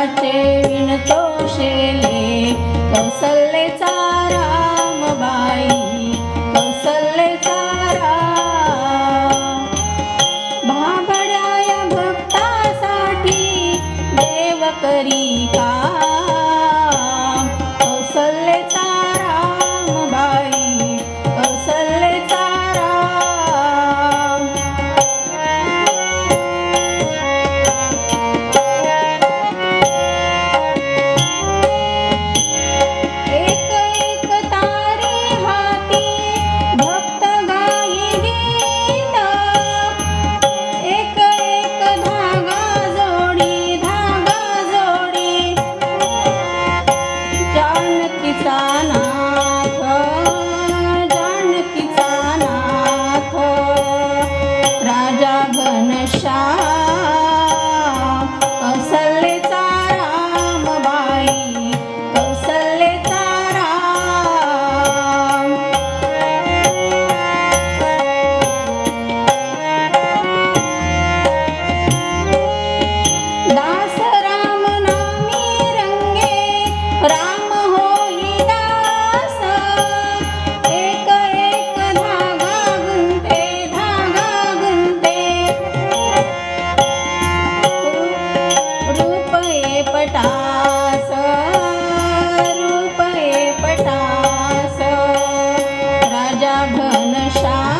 नाटे विणतोषेले कौसल्येचा रामबाई कौसल्येचा राम भाबड्या भक्तासाठी देव करी का पटास रूपये पटास राजा घनशा